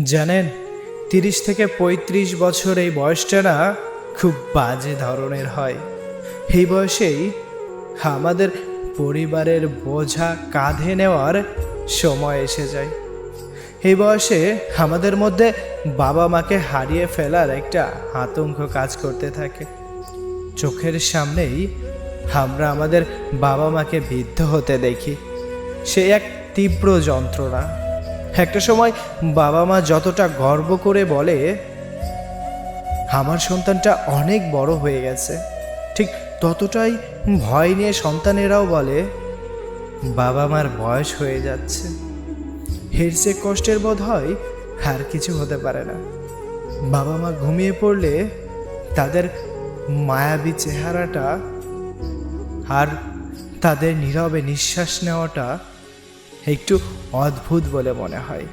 জানেন, তিরিশ থেকে পঁয়ত্রিশ বছর এই বয়সটা না খুব বাজে ধরনের হয়। এই বয়সেই আমাদের পরিবারের বোঝা কাঁধে নেওয়ার সময় এসে যায়। এই বয়সে আমাদের মধ্যে বাবা মাকে হারিয়ে ফেলার একটা আতঙ্ক কাজ করতে থাকে। চোখের সামনেই আমরা আমাদের বাবা মাকে বৃদ্ধ হতে দেখি। সে এক তীব্র যন্ত্রণা। একটা সময় বাবা মা যতটা গর্ব করে বলে, আমার সন্তানটা অনেক বড় হয়ে গেছে। ঠিক ততটাই ভয় নিয়ে সন্তানেরাও বলে, বাবা মার বয়স হয়ে যাচ্ছে। যে কষ্টের বোধ হয় আর কিছু হতে পারে না। বাবা মা ঘুমিয়ে পড়লে তাদের মায়াবী চেহারাটা আর তাদের নীরবে নিঃশ্বাস নেওয়াটা একটু অদ্ভুত বলে মনে হয়।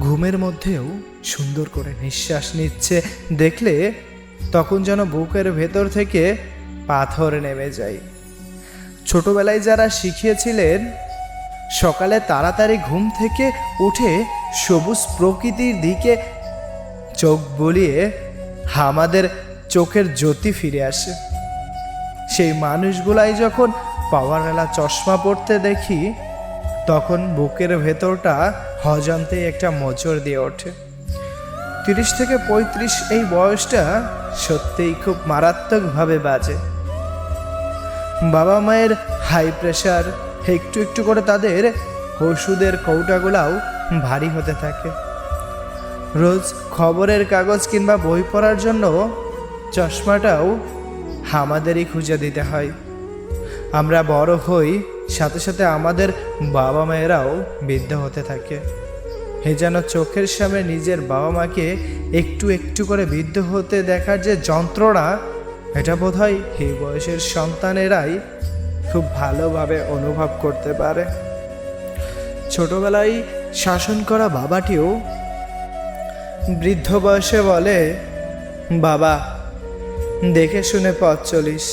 ঘুমের মধ্যেও সুন্দর করে নিঃশ্বাস নিচ্ছে, দেখলে তখন যেন বুকের ভেতর থেকে পাথর নেমে যায়। ছোটবেলায় যারা শিখিয়েছিলেন, সকালে তাড়াতাড়ি ঘুম থেকে উঠে সবুজ প্রকৃতির দিকে চোখ বলিয়ে আমাদের চোখের জ্যোতি ফিরে আসে। সেই মানুষগুলাই যখন পাওয়ারওয়ালা চশমা পড়তে দেখি, তখন বুকের ভেতরটা হজান্তে একটা মোচড় দিয়ে ওঠে। তিরিশ থেকে পঁয়ত্রিশ এই বয়সটা সত্যিই খুব মারাত্মকভাবে বাজে। বাবা মায়ের হাই প্রেশার, একটু একটু করে তাদের ওষুধের কৌটাগুলাও ভারী হতে থাকে। রোজ খবরের কাগজ কিংবা বই পড়ার জন্য চশমাটাও আমাদেরই খুঁজে দিতে হয়। আমরা বড় হই, সাথে সাথে আমাদের বাবা মায়েরাও বৃদ্ধ হতে থাকে। হে যেন চোখের সামনে নিজের বাবা মাকে একটু একটু করে বৃদ্ধ হতে দেখার যে যন্ত্রণা, এটা বোধ হয় এই বয়সের সন্তানেরাই খুব ভালোভাবে অনুভব করতে পারে। ছোটবেলায় শাসন করা বাবাটিও বৃদ্ধ বয়সে বলে, বাবা, দেখে শুনে পথ চলিস।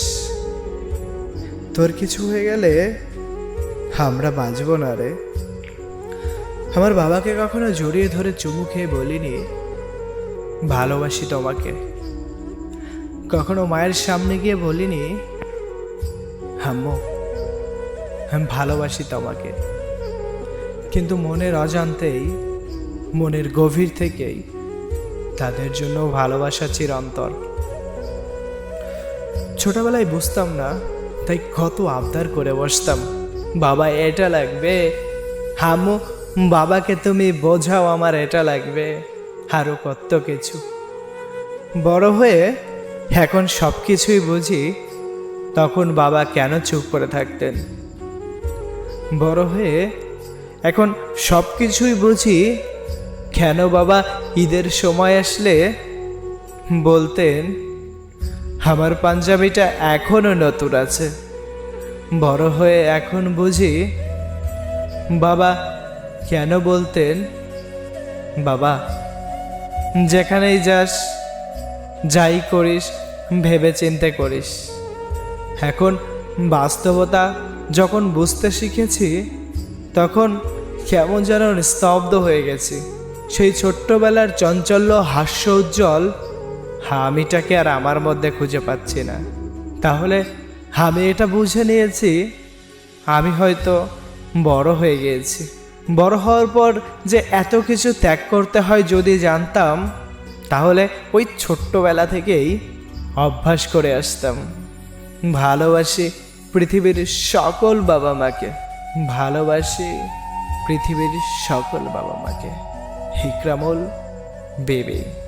তোর কিছু হয়ে গেলে আমরা বাঁচব না রে। আমার বাবাকে কখনো জড়িয়ে ধরে চুমু খেয়ে বলিনি, ভালোবাসি তোমাকে। কখনো মায়ের সামনে গিয়ে বলিনি হাম্মু আমি ভালোবাসি তোমাকে। কিন্তু মনের অজান্তেই, মনের গভীর থেকেই তাদের জন্য ভালোবাসা চিরন্তর ছোটবেলায় বুঝতাম না তাই কত আবদার করে বসতাম। বাবা, এটা লাগবে। হামু, বাবাকে তুমি বোঝাও আমার এটা লাগবে। আরও কত কিছু। বড় হয়ে এখন সব কিছুই বুঝি, তখন বাবা কেন চুপ করে থাকতেন? বড় হয়ে এখন সব কিছুই বুঝি, কেন বাবা ঈদের সময় আসলে বলতেন আমার পাঞ্জাবিটা এখনও নতুন আছে। বড় হয়ে এখন বুঝি, বাবা, কেন বলতেন? বাবা, যেখানেই যাস, যাই করিস ভেবে চিন্তে করিস। এখন বাস্তবতা যখন বুঝতে শিখেছি, তখন কেমন যেন স্তব্ধ হয়ে গেছি। সেই ছোট্টবেলার চঞ্চল্য হাস্য উজ্জ্বল আমিটাকে আর আমার মধ্যে খুঁজে পাচ্ছি না। তাহলে আমি এটা বুঝে নিয়েছি। আমি হয়তো বড় হয়ে গিয়েছি। বড় হওয়ার পর যে এত কিছু ত্যাগ করতে হয় যদি জানতাম, তাহলে ওই ছোট্টবেলা থেকেই অভ্যাস করে আসতাম। ভালোবাসি পৃথিবীর সকল বাবা মাকে। ভালোবাসি পৃথিবীর সকল বাবা মাকে। হিকরামুল বেবি।